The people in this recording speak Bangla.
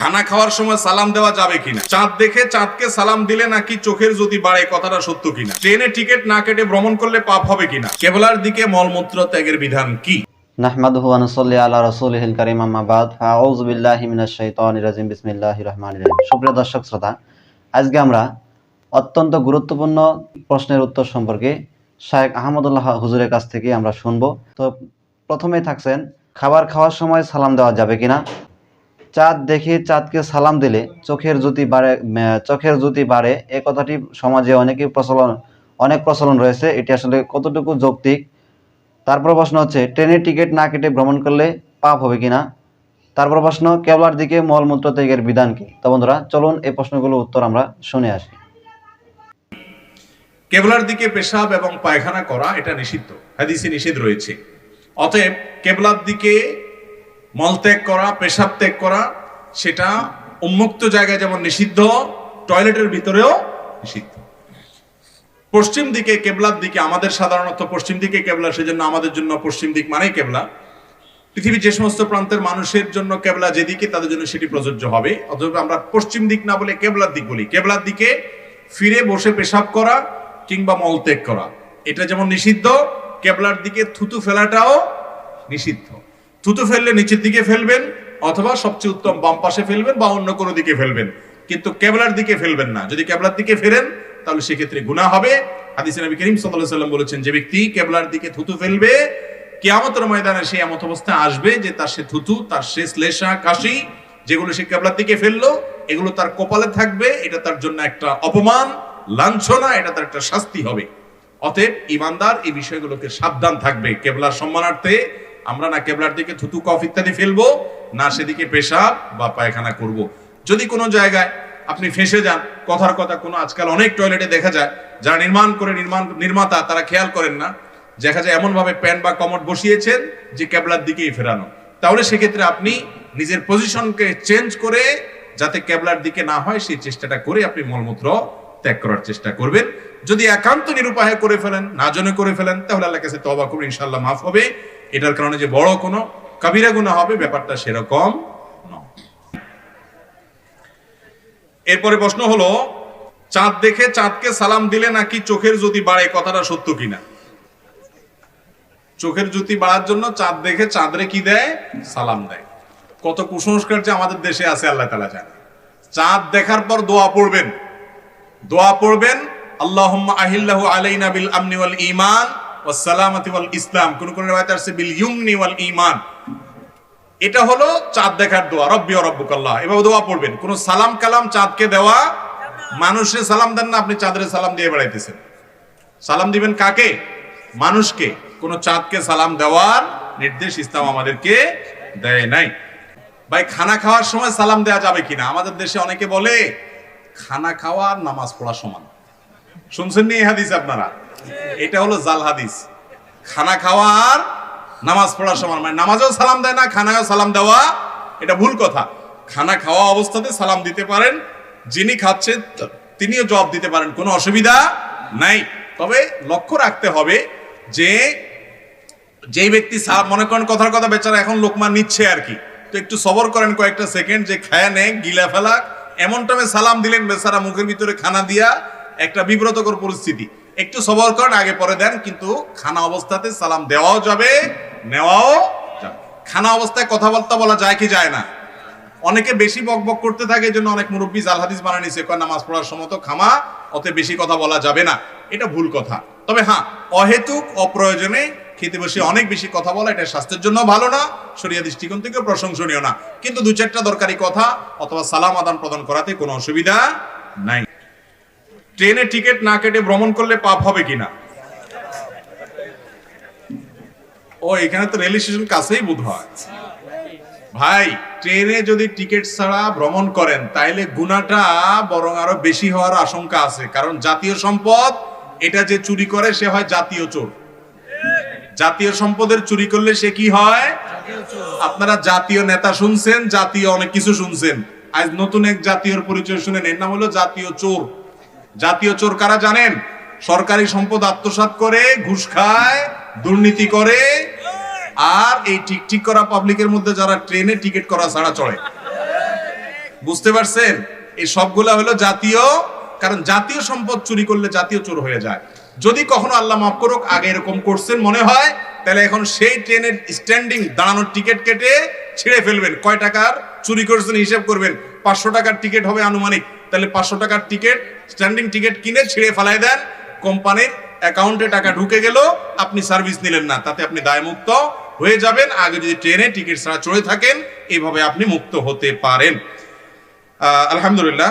খানা খাওয়ার সময় সালাম দেওয়া যাবে কিনা? চাঁদ দেখে চাঁদকে সালাম দিলে নাকি চোখের যদি বাড়ে, কথাটা সত্য কিনা? ট্রেনে টিকিট না কেটে ভ্রমণ করলে পাপ হবে কিনা? কেবলার দিকে মলমূত্র ত্যাগের বিধান কি? নাহমাদুহু ওয়া নুসাল্লি আলা রাসূলিহিল কারীম, আম্মা বাদ। ফাআউযু বিল্লাহি মিনাশ শাইতানির বিসমিল্লাহির রহমানির রহিম। সুপ্রিয় দর্শক, শ্রোতা, আজকে আমরা অত্যন্ত গুরুত্বপূর্ণ প্রশ্নের উত্তর সম্পর্কে শায়েখ আহমদুল্লাহ হুজুরের কাছ থেকে আমরা শুনব। তো প্রথমেই থাকছেন, খাবার খাওয়ার সময় সালাম দেওয়া যাবে কিনা? চাঁদ দেখে চাঁদকে সালাম দিলে চোখের জ্যোতি বাড়ে চোখের জ্যোতি বাড়ে। এ কথাটি সমাজে অনেকই প্রচলন, অনেক প্রচলন রয়েছে। এটি আসলে কতটুকু যৌক্তিক? তারপর প্রশ্ন হচ্ছে, ট্রেনের টিকিট না কেটে ভ্রমণ করলে পাপ হবে কিনা? তারপর প্রশ্ন, কেবলার দিকে মলমূত্র ত্যাগের বিধান কি? তো বন্ধুরা, চলুন এই প্রশ্নগুলোর উত্তর আমরা শুনে আসি। কেবলার দিকে পেশাব এবং পায়খানা করা এটা নিষিদ্ধ। হাদিসে নিষেধ রয়েছে। অতএব কেবলার দিকে মলত্যাগ করা, পেশাব ত্যাগ করা, সেটা উন্মুক্ত জায়গায় যেমন নিষিদ্ধ, টয়লেটের ভিতরেও নিষিদ্ধ। পশ্চিম দিকে কেবলার দিকে আমাদের সাধারণত পশ্চিম দিকে কেবলা, সেজন্য আমাদের জন্য পশ্চিম দিক মানেই কেবলা। পৃথিবীর যে সমস্ত প্রান্তের মানুষের জন্য কেবলা যেদিকে, তাদের জন্য সেটি প্রযোজ্য হবে। অথবা আমরা পশ্চিম দিক না বলে কেবলার দিক বলি। কেবলার দিকে ফিরে বসে পেশাব করা কিংবা মলত্যাগ করা। এটা যেমন নিষিদ্ধ, কেবলার দিকে থুতু ফেলাটাও নিষিদ্ধ। থুতু ফেললে নিচের দিকে ফেলবেন, অথবা সবচেয়ে উত্তম বাম পাশে ফেলবেন বা অন্য কোনো দিকে ফেলবেন। কিন্তু কেবলার দিকে ফেলবেন না। যদি কেবলার দিকে ফেরেন তাহলে সেক্ষেত্রে গুনাহ হবে। হাদিসে নবী করিম সাল্লাম বলেছেন, যে ব্যক্তি কেবলার দিকে থুতু ফেলবে, কিয়ামতের ময়দানে সে এমত অবস্থায় আসবে যে তার সে থুতু, তার সে শ্লেষা, কাশি, যেগুলো সে কেবলার দিকে ফেলল, এগুলো তার কপালে থাকবে। এটা তার জন্য একটা অপমান, লাঞ্ছনা, এটা তার একটা শাস্তি হবে। অতএব ইমানদার এই বিষয়গুলোকে সাবধান থাকবে। কেবলার সম্মানার্থে আমরা না কেবলার দিকে থুতু, কফ ইত্যাদি ফেলব, না সেদিকে পেশাব বা পায়খানা করব। যদি কোনো জায়গায় আপনি ফেসে যান, কথার কথা কোনো আজকাল অনেক টয়লেটে দেখা যায়, যারা নির্মাণ করে, নির্মাণ, নির্মাতা, তারা খেয়াল করেন না, দেখা যায় এমন ভাবে প্যান বা কমট বসিয়েছেন যে কেবলার দিকেই ফেরানো। তাহলে সেক্ষেত্রে আপনি নিজের পজিশনকে চেঞ্জ করে, যাতে কেবলার দিকে না হয়, সেই চেষ্টাটা করে আপনি মলমূত্র ত্যাগ করার চেষ্টা করবেন। যদি একান্ত নিরুপায় করে ফেলেন, না জনে করে ফেলেন, তাহলে আল্লাহ কাছে তবা করুন ইনশাল্লাহ মাফ হবে। এটার কারণে যে বড় কোনো কাবিরা গুণা হবে, ব্যাপারটা সেরকম এরপরে প্রশ্ন হলো, চাঁদ দেখে চাঁদকে সালাম দিলে নাকি চোখের জ্যোতি বাড়ে, কথাটা সত্য কিনা? চোখের জ্যোতি বাড়ার জন্য চাঁদ দেখে চাঁদরে কি দেয়? সালাম দেয়। কত কুসংস্কার যে আমাদের দেশে আছে, আল্লাহ তালা জানে। চাঁদ দেখার পর দোয়া পড়বেন। দোয়া পড়বেন আল্লাহ আহিল্লাহু আলাইনা বিল ঈমান ওয়াস সালামাতি ওয়াল ইসলাম। কোন কোন এটা হলো চাঁদ দেখার দোয়া, রব্বি ও রব্বুকাল্লাহ এভাবে দোয়া পড়বেন। কোন সালাম কালাম চাঁদকে দেওয়া মানুষে সালাম দেন না, আপনি চাঁদের সালাম দিয়ে বেড়াইতেছেন। সালাম দিবেন কাকে? মানুষকে। কোন চাঁদকে সালাম দেওয়ার নির্দেশ ইসলাম আমাদেরকে দেয় নাই। ভাই, খানা খাওয়ার সময় সালাম দেওয়া যাবে কিনা? আমাদের দেশে অনেকে বলে, খানা খাওয়া নামাজ পড়া সমান। শুনছেন নি হাদিস আপনারা? এটা হলো জাল হাদিস। খানা খাওয়া আর নামাজ পড়ার সমান মানে নামাজেও সালাম দেয় না, খানায়ও সালাম দেওয়া, এটা ভুল কথা। খানা খাওয়া অবস্থাতে সালাম দিতে পারেন, যিনি খাচ্ছেন তিনিও জবাব দিতে পারেন, কোনো অসুবিধা নাই। তবে লক্ষ্য রাখতে হবে যে, যেই ব্যক্তি মনে করেন কথার কথা বেচারা এখন লোকমা নিচ্ছে আর কি। তো একটু সবর করেন কয়েকটা সেকেন্ড, যে খায়া নে গিলা ফেলা এমন টাইমে সালাম দিলেন বেচারা মুখের ভিতরে খানা দিয়া একটা বিব্রতকর পরিস্থিতি। একটু সবর করেন, আগে পরে দেন, কিন্তু খানা অবস্থাতে সালাম দেওয়াও যাবে, নেওয়াও খানা অবস্থায় কথাবার্তা বলা যায় কি যায় না? অনেকে বেশি বক বক করতে থাকে এই জন্য অনেক মুরব্বী জাল হাদিস বানায় নিছে নামাজ পড়ার সময় তো খামা অতে বেশি কথা বলা যাবে না। এটা ভুল কথা। তবে হ্যাঁ অহেতুক, অপ্রয়োজনে খেতে বসে অনেক বেশি কথা বলা, এটা স্বাস্থ্যের জন্য ভালো না, শরিয়া দৃষ্টিকোণ থেকে প্রশংসনীয় না। কিন্তু দু চারটা দরকারি কথা, অথবা সালাম আদান প্রদান করাতে কোনো অসুবিধা নাই। ট্রেনে টিকিট না কেটে ভ্রমণ করলে পাপ হবে কিনা? ও, এখানে তো রেল স্টেশন কাছেই বোধ হয় ভাই, ট্রেনে যদি টিকিট ছাড়া ভ্রমণ করেন, তাইলে গুণাটা বরং আরও বেশি হওয়ার আশঙ্কা আছে। কারণ জাতীয় সম্পদ, এটা যে চুরি করে, সে হয় জাতীয় চোর। জাতীয় সম্পদের চুরি করলে সে কি হয়? আপনারা জাতীয় নেতা শুনছেন, জাতীয় অনেক কিছু শুনছেন। আজ নতুন এক জাতীয় পরিচয় শুনেন এর নাম হলো জাতীয় চোর। জাতীয় চোর কারা জানেন? সরকারি সম্পদ আত্মসাৎ করে, ঘুষ খায়, দুর্নীতি করে, আর এই ঠিক ঠিক করা পাবলিকের মধ্যে যারা ট্রেনে টিকিট করা ছাড়া চড়ে বুঝতে পারছেন? এই সবগুলা হলো জাতীয়, কারণ জাতীয় সম্পদ চুরি করলে জাতীয় চোর হয়ে যায়। যদি কখনো আল্লাহ মাফ করুক, আগে এরকম করছেন মনে হয়, তাহলে এখন সেই ট্রেনের স্ট্যান্ডিং দাঁড়ানোর টিকিট কেটে ছিঁড়ে ফেলবেন। কয় টাকার? চুরি করছেন, হিসেব করবেন। পাঁচশো টাকার টিকিট হবে আনুমানিক। তাহলে পাঁচশো টাকার টিকিট স্ট্যান্ডিং টিকিট কিনে ছিঁড়ে ফেলাই দেন। কোম্পানির অ্যাকাউন্টে টাকা ঢুকে গেল, আপনি সার্ভিস নিলেন না, তাতে আপনি দায়মুক্ত হয়ে যাবেন। আগে যদি ট্রেনে টিকিট ছাড়া চড়ে থাকেন এইভাবে আপনি মুক্ত হতে পারেন। আলহামদুলিল্লাহ।